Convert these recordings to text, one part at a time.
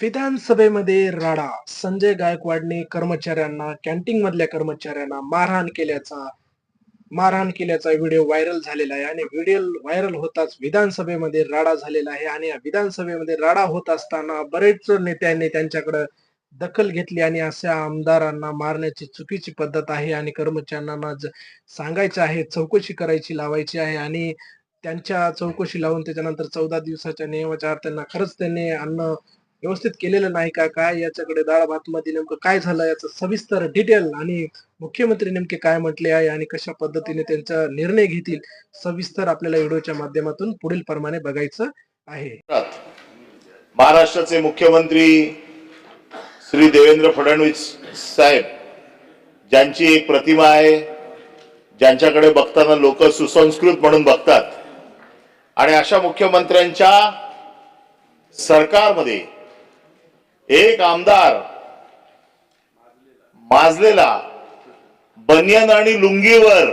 विधानसभेमध्ये राडा संजय गायकवाडने कर्मचाऱ्यांना कॅन्टीन मधल्या कर्मचाऱ्यांना मारहाण केल्याचा मारहाण केल्याचा व्हिडिओ व्हायरल झालेला आहे आणि व्हिडिओ व्हायरल होताच विधानसभेमध्ये राडा झालेला आहे आणि या विधानसभेमध्ये राडा होत असताना बरेच नेत्यांनी त्यांच्याकडे दखल घेतली आणि अशा आमदारांना मारण्याची चुकीची पद्धत आहे आणि कर्मचाऱ्यांना ज- सांगायचं आहे चौकशी करायची लावायची आहे आणि त्यांच्या चौकशी लावून त्याच्यानंतर चौदा दिवसाच्या नियमाच्या त्यांना खरंच त्यांनी अन्न व्यवस्थित केलेलं नाही का काय याच्याकडे डाळ भातमध्ये नेमकं काय झालं याचं सविस्तर डिटेल आणि मुख्यमंत्री नेमके काय म्हटले आहे आणि कशा पद्धतीने त्यांचा निर्णय घेतील सविस्तर आपल्याला व्हिडिओच्या माध्यमातून पुढील प्रमाणे बघायचं आहे. महाराष्ट्राचे मुख्यमंत्री श्री देवेंद्र फडणवीस साहेब ज्यांची एक प्रतिमा आहे ज्यांच्याकडे बघताना लोक सुसंस्कृत म्हणून बघतात आणि अशा मुख्यमंत्र्यांच्या सरकारमध्ये एक आमदार माजलेला बनियन आणि लुंगीवर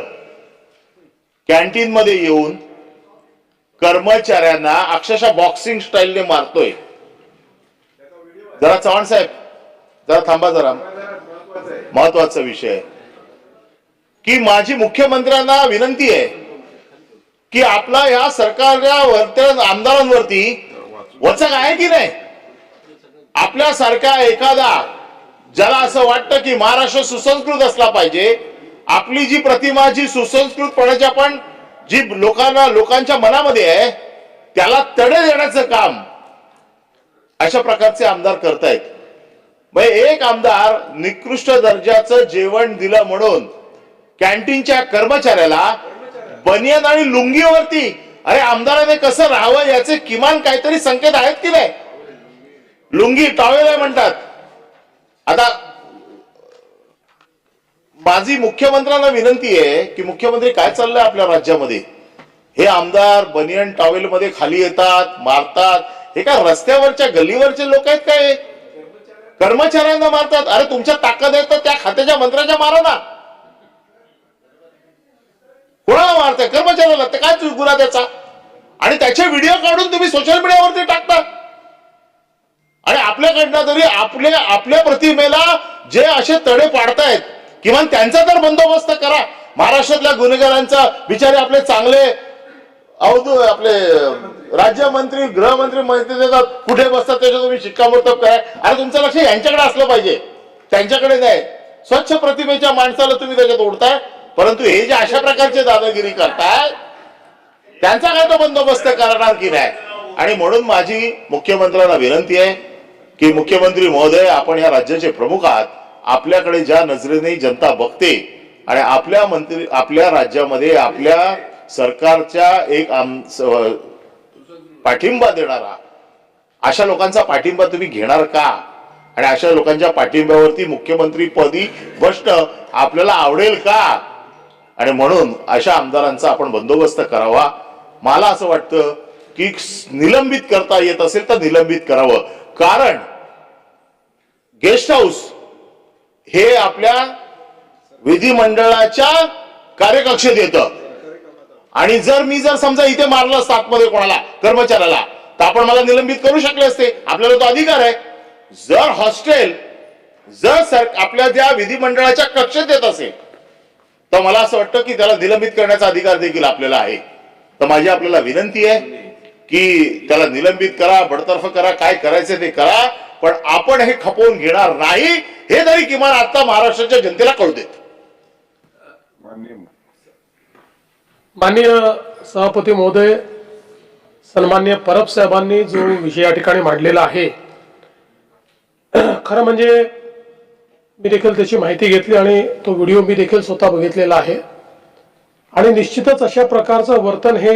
कॅन्टीन मध्ये येऊन कर्मचाऱ्यांना अक्षरशः बॉक्सिंग स्टाईलने मारतोय. जरा चव्हाण साहेब जरा थांबा जरा. महत्त्वाचा विषय. आहे की माझी मुख्यमंत्र्यांना विनंती आहे की आपला या सरकारच्या त्या आमदारांवरती वचक आहे की नाही? आपल्यासारखा एखादा ज्याला असं वाटतं की महाराष्ट्र सुसंस्कृत असला पाहिजे आपली जी प्रतिमा जी सुसंस्कृतपणाच्या पण जी लोकांना लोकांच्या मनामध्ये आहे त्याला तडे देण्याचं काम अशा प्रकारचे आमदार करतायत. मग एक आमदार निकृष्ट दर्जाचं जेवण दिलं म्हणून कॅन्टीनच्या कर्मचाऱ्याला बनियन आणि लुंगीवरती अरे आमदाराने कसं राहावं याचे किमान काहीतरी संकेत आहेत की नाही? लुंगी टॉवेल आहे म्हणतात. आता माझी मुख्यमंत्र्यांना विनंती आहे की मुख्यमंत्री काय चाललंय आपल्या राज्यामध्ये? हे आमदार बनियन टॉवेल मध्ये खाली येतात मारतात. हे काय रस्त्यावरच्या गल्लीवरचे लोक आहेत काय? कर्मचाऱ्यांना मारतात. अरे तुमच्या ताकद आहे तर त्या खात्याच्या मंत्र्याच्या मारा ना. कोणाला मारताय? कर्मचाऱ्याला. ते काय गुन्हा त्याचा? आणि त्याचे व्हिडिओ काढून तुम्ही सोशल मीडियावरती टाकता. आणि आपल्याकडनं तरी आपल्या आपल्या प्रतिमेला जे असे तडे पाडतायत किमान त्यांचा तर बंदोबस्त करा. महाराष्ट्रातल्या गुन्हेगारांचा बिचारे आपले चांगले अवधू आपले राज्यमंत्री गृहमंत्री मंत्री देतात कुठे बसतात त्याच्या तुम्ही शिक्कामोर्तब करा. अरे तुमचं लक्ष यांच्याकडे असलं पाहिजे. त्यांच्याकडे नाही. स्वच्छ प्रतिमेच्या माणसाला तुम्ही त्याच्यात ओढताय. परंतु हे जे अशा प्रकारचे दादागिरी करताय त्यांचा काय तो बंदोबस्त करणार की नाही? आणि म्हणून माझी मुख्यमंत्र्यांना विनंती आहे की मुख्यमंत्री महोदय आपण या राज्याचे प्रमुख आहात. आपल्याकडे ज्या नजरेने जनता बघते आणि आपल्या मंत्री आपल्या राज्यामध्ये आपल्या सरकारच्या एक आम पाठिंबा देणारा अशा लोकांचा पाठिंबा तुम्ही घेणार का? आणि अशा लोकांच्या पाठिंब्यावरती मुख्यमंत्री पदी बसणं आपल्याला आवडेल का? आणि म्हणून अशा आमदारांचा आपण बंदोबस्त करावा. मला असं वाटतं की निलंबित करता येत असेल तर निलंबित करावं. कारण गेस्ट हाऊस हे आपल्या विधिमंडळाच्या कार्यकक्षेत येतं. आणि जर मी जर समजा इथे मारलं असतं आतमध्ये कोणाला कर्मचाऱ्याला तर आपण मला निलंबित करू शकले असते. आपल्याला तो अधिकार आहे. जर हॉस्टेल जर सर आपल्या त्या विधिमंडळाच्या कक्षेत येत असेल तर मला असं वाटतं की त्याला निलंबित करण्याचा अधिकार देखील आपल्याला आहे. तर माझी आपल्याला विनंती आहे की त्याला निलंबित करा बडतर्फ करा काय करायचं ते करा पण आपण हे खपवून घेणार नाही हे तरी किमान आता महाराष्ट्राच्या जनतेला कळू देत. माननीय सभापती महोदय सन्मान्य परब साहेबांनी जो विषय या ठिकाणी मांडलेला आहे खरं म्हणजे मी देखील त्याची माहिती घेतली आणि तो व्हिडिओ मी देखील स्वतः बघितलेला आहे. आणि निश्चितच अशा प्रकारचं वर्तन हे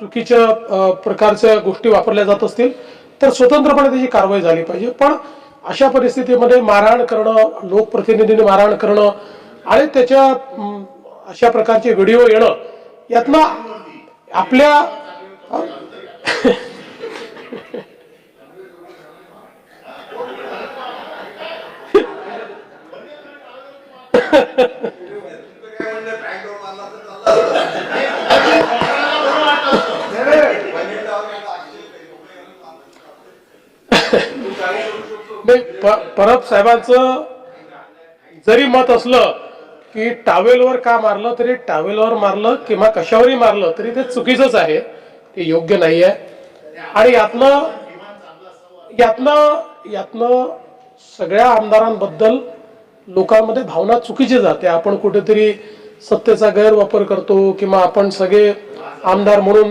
चुकीच्या प्रकारच्या गोष्टी वापरल्या जात असतील तर स्वतंत्रपणे त्याची कारवाई झाली पाहिजे. पण अशा परिस्थितीमध्ये मारहाण करणं लोकप्रतिनिधींनी मारहाण करणं आणि त्याच्या अशा प्रकारचे व्हिडिओ येणं यातनं आपल्या नाही प- परब साहेबांचं जरी मत असलं की टावेलवर का मारलं तरी टावेलवर मारलं किंवा कशावरही मारलं तरी ते चुकीचंच आहे. ते योग्य नाही आहे आणि यातनं यातनं यातनं सगळ्या आमदारांबद्दल लोकांमध्ये भावना चुकीची जाते. आपण कुठेतरी सत्तेचा गैरवापर करतो किंवा आपण सगळे आमदार म्हणून